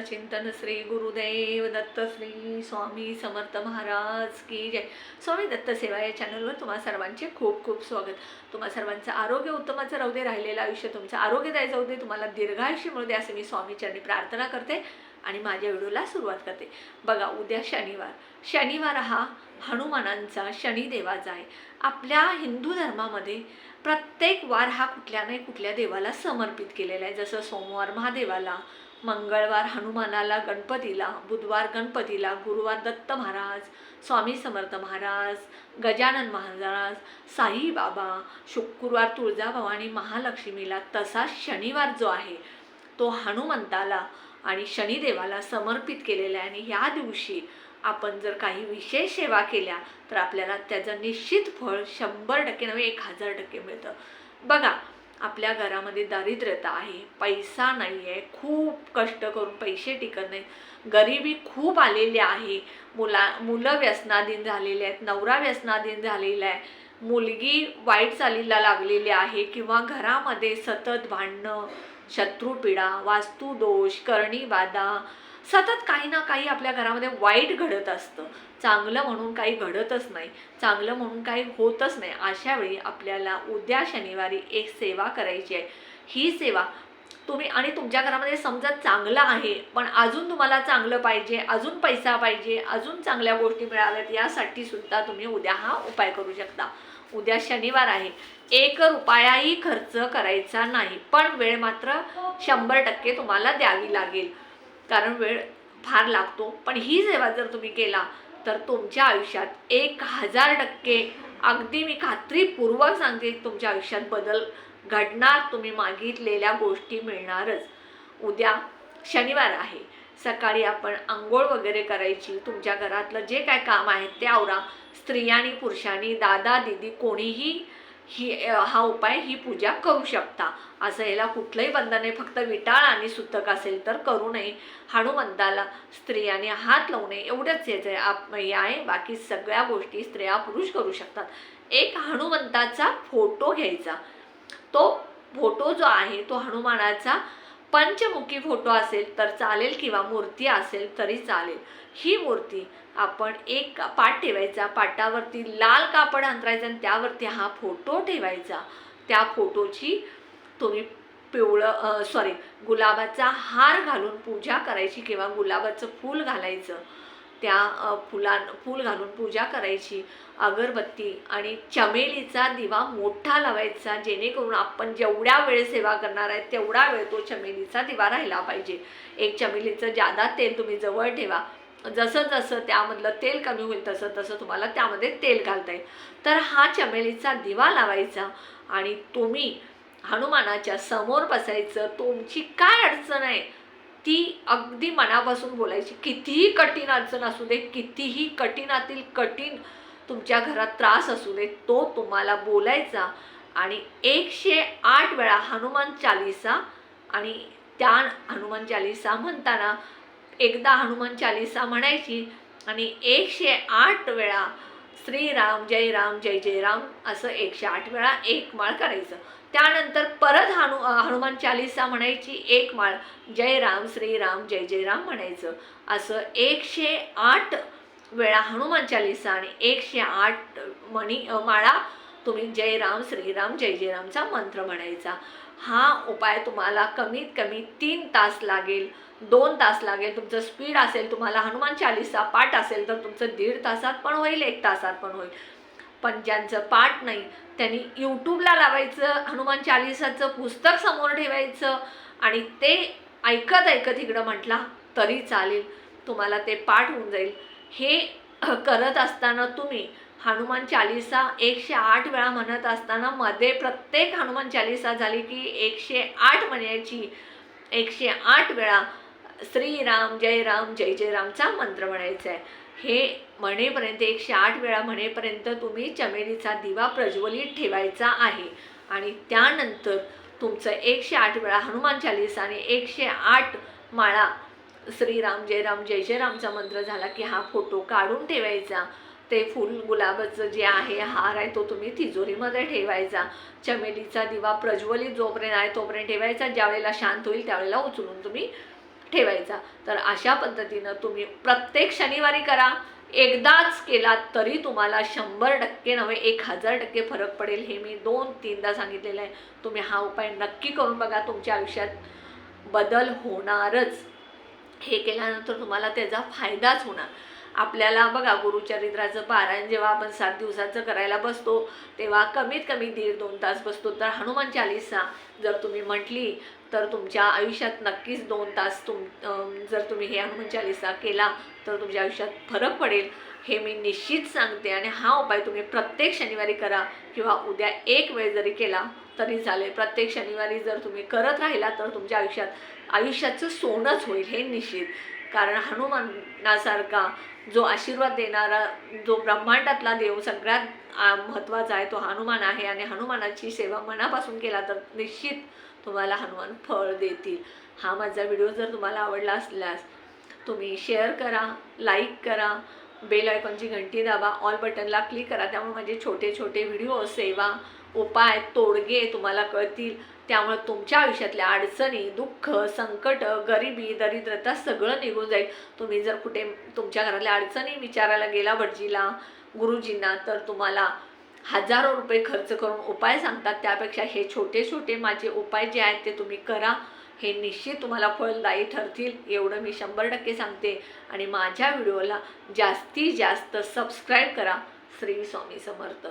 चिंतन श्री गुरुदेव दत्त श्री स्वामी समर्थ महाराज की जय. स्वामी दत्त सेवा या चॅनलवर तुम्हा सर्वांचे खूप खूप स्वागत. तुम्हा सर्वांचं आरोग्य उत्तमाचं राहू दे राहिलेलं आयुष्य तुमचं आरोग्यदायी जाऊ दे तुम्हाला दीर्घायुष्य मिळू दे असं मी स्वामीचरणी प्रार्थना करते आणि माझ्या व्हिडिओला सुरुवात करते. बघा उद्या शनिवार. शनिवार हा हनुमानांचा शनिदेवाचा आहे. आपल्या हिंदू धर्मामध्ये प्रत्येक वार हा कुठल्या नाही कुठल्या देवाला समर्पित केलेला आहे. जसं सोमवार महादेवाला मंगळवार हनुमानाला गणपतीला बुधवार गणपतीला गुरुवार दत्त महाराज स्वामी समर्थ महाराज गजानन महाराज साईबाबा शुक्रवार तुळजाभवानी महालक्ष्मीला तसा शनिवार जो आहे तो हनुमंताला आणि शनिदेवाला समर्पित केलेला आहे. आणि या दिवशी आपण जर काही विशेष सेवा केल्या तर आपल्याला त्याचं निश्चित फळ शंभर टक्के नव्हे एक हजार टक्के मिळतं. बघा आपल्या घरामध्ये दारिद्र्यता आहे पैसा नाही आहे खूप कष्ट करून पैसे टिकत नाही गरिबी खूप आलेली आहे. मुला मुलं व्यसनाधीन झालेले आहेत नवरा व्यसनाधीन झालेला आहे. मुलगी वाईट चालीला लागलेली आहे किंवा घरामध्ये सतत भांडणं शत्रुपीडा वास्तुदोष करणीबाधा सतत काही ना काही आपल्या घरामध्ये वाईट घडत असतं. चांगलं म्हणून काही घडतच नाही. चांगलं म्हणून काही होतच नाही. अशा वेळी आपल्याला उद्या शनिवारी एक सेवा करायची आहे. ही सेवा तुम्ही आणि तुमच्या घरामध्ये समजा चांगलं आहे पण अजून तुम्हाला चांगलं पाहिजे अजून पैसा पाहिजे अजून चांगल्या गोष्टी मिळाव्यात यासाठी सुद्धा तुम्ही उद्या हा उपाय करू शकता. उद्या शनिवार आहे. एक रुपयाही खर्च करायचा नाही. पण वेळ मात्र शंभर टक्के तुम्हाला द्यावी लागेल. कारण वेळ फार लागतो. पण ही सेवा जर तुम्ही केला तर तुमच्या आयुष्यात एक हजार टक्के अगदी मी खात्रीपूर्वक सांगते तुमच्या आयुष्यात बदल घडणार. तुम्ही मागितलेल्या गोष्टी मिळणारच. उद्या शनिवार आहे. सकाळी आपण आंघोळ वगैरे करायची. तुमच्या घरातलं जे काय काम आहे ते आवरा. स्त्रियांनी पुरुषांनी दादा दिदी कोणीही ही हा उपाय ही पूजा करू शकता. असं याला कुठलंही बंधन नाही. फक्त विटाळ आणि सुतक असेल तर करू नये. हनुमंताला स्त्रियांनी हात लावू नये एवढंच याचं आहे. आप आहे. बाकी सगळ्या गोष्टी स्त्रिया पुरुष करू शकतात. एक हनुमंताचा फोटो घ्यायचा. तो फोटो जो आहे तो हनुमानाचा पंचमुखी फोटो असेल तर चालेल किंवा मूर्ती असेल तरी चालेल. ही मूर्ती आपण एक पाट ठेवायचा पाटावरती लाल कापड अंतरायचं आणि त्यावरती हा फोटो ठेवायचा. त्या फोटोची तुम्ही पिवळं सॉरी गुलाबाचा हार घालून पूजा करायची किंवा गुलाबाचं फूल घालायचं. त्या फुलां फूल घालून पूजा करायची. अगरबत्ती आणि चमेलीचा दिवा मोठा लावायचा जेणेकरून आपण जेवढ्या वेळ सेवा करणार आहे तेवढा वेळ तो चमेलीचा दिवा राहिला पाहिजे. एक चमेलीचं जादा तेल तुम्ही जवळ ठेवा. जसं जसं त्यामधलं तेल कमी होईल तसं तसं तुम्हाला त्यामध्ये तेल घालता येईल. तर हा चमेलीचा दिवा लावायचा आणि तुम्ही हनुमानाच्या समोर बसायचं तुमची काय अडचण आहे? ती अगदी मनापासून बोलायची. कितीही कठीण अडचण असू दे कितीही कठीणातील कठीण तुमच्या घरात त्रास असू दे तो तुम्हाला बोलायचा आणि एकशे आठ वेळा हनुमान चालिसा आणि त्या हनुमान चालिसा म्हणताना एकदा हनुमान चालिसा म्हणायची आणि एकशे आठ वेळा श्रीराम जय राम जय जय राम असं एकशे आठ वेळा एक माळ करायचं. त्यानंतर परत हनु हनुमान चालिसा म्हणायची एक माळ जय राम श्रीराम जय जय राम म्हणायचं. असं एकशे आठ वेळा हनुमान चालिसा आणि एकशे आठ मणी माळा तुम्ही जय राम श्रीराम जय जय रामचा मंत्र म्हणायचा. हा उपाय तुम्हाला कमीत कमी तीन तास लागेल. दोन तास लागेल. तुमचं स्पीड असेल तुम्हाला हनुमान चालिसा पाठ असेल तर तुमचं दीड तासात पण होईल एक तासात पण होईल. पण ज्यांचं पाठ नाही त्यांनी यूट्यूबला लावायचं हनुमान चालिसाचं पुस्तक समोर ठेवायचं आणि ते ऐकत ऐकत इकडं म्हटला तरी चालेल. तुम्हाला ते पाठ होऊन जाईल. हे करत असताना तुम्ही हनुमान चालिसा एकशे आठ वेळा म्हणत असताना मध्ये प्रत्येक हनुमान चालिसा झाली की एकशे आठ म्हणायची एकशे आठ वेळा श्रीराम जय राम जय जय रामचा मंत्र म्हणायचा आहे हे म्हणेपर्यंत एकशे आठ वेळा म्हणेपर्यंत तुम्ही चमेलीचा दिवा प्रज्वलित ठेवायचा आहे. आणि त्यानंतर तुमचं एकशे आठ वेळा हनुमान चालीसा आणि एकशे आठ माळा श्रीराम जय राम जय जय रामचा मंत्र झाला की हा फोटो काढून ठेवायचा. ते फुल गुलाबाचं जे आहे हार आहे तो तुम्ही तिजोरीमध्ये ठेवायचा. चमेलीचा दिवा प्रज्वलित जोपर्यंत आहे तोपर्यंत ठेवायचा. ज्यावेळेला शांत होईल त्यावेळेला उचलून तुम्ही ठेवायचा. तर अशा पद्धतीनं तुम्ही प्रत्येक शनिवारी करा. एकदाच केला तरी तुम्हाला शंभर टक्के नव्हे एक हजार टक्के फरक पडेल हे मी दोन तीनदा सांगितलेलं आहे. तुम्ही हा उपाय नक्की करून बघा. तुमच्या आयुष्यात बदल होणारच. हे केल्यानंतर तुम्हाला त्याचा फायदाच होणार. आपल्याला बघा गुरुचरित्राचं पारायण जेव्हा आपण सात दिवसाचं करायला बसतो तेव्हा कमीत कमी दीड दोन तास बसतो. तर हनुमान चालिसा जर तुम्ही म्हटली तर तुमच्या आयुष्यात नक्कीच दोन तास तुम जर तुम्ही हे हनुमान चालिसा केला तर तुमच्या आयुष्यात फरक पडेल. हे मी निश्चित सांगते आणि हा उपाय तुम्ही प्रत्येक शनिवारी करा किंवा उद्या एक वेळ जरी केला तरी चालेल. प्रत्येक शनिवारी जर तुम्ही करत राहिला तर तुमच्या आयुष्यात आयुष्याचं सोनंच होईल हे निश्चित. कारण हनुमानासारखा जो आशीर्वाद देणारा जो ब्रह्मांडातला देव सगळ्यात महत्त्वाचा आहे तो हनुमान आहे आणि हनुमानाची सेवा मनापासून केला तर निश्चित तुम्हाला हनुमान फळ देतील. हा माझा व्हिडिओ जर तुम्हाला आवडला असल्यास तुम्ही शेअर करा लाईक करा बेल आयकॉनची घंटी दाबा ऑल बटनला क्लिक करा. त्यामुळे माझे छोटे छोटे व्हिडिओ सेवा उपाय तोडगे तुम्हाला कळतील. त्यामुळे तुमच्या आयुष्यातल्या अडचणी दुःख संकट गरिबी दरिद्रता सगळं निघून जाईल. तुम्ही जर कुठे तुमच्या घरातल्या अडचणी विचारायला गेला भटजीला गुरुजींना तर तुम्हाला हजारो रुपये खर्च करून उपाय सांगतात. त्यापेक्षा हे छोटे छोटे माझे उपाय जे आहेत ते तुम्ही करा. हे निश्चित तुम्हाला फळदायी ठरतील. एवढं मी शंभर टक्के सांगते. आणि माझ्या व्हिडिओला जास्तीत जास्त सबस्क्राईब करा. श्री स्वामी समर्थ.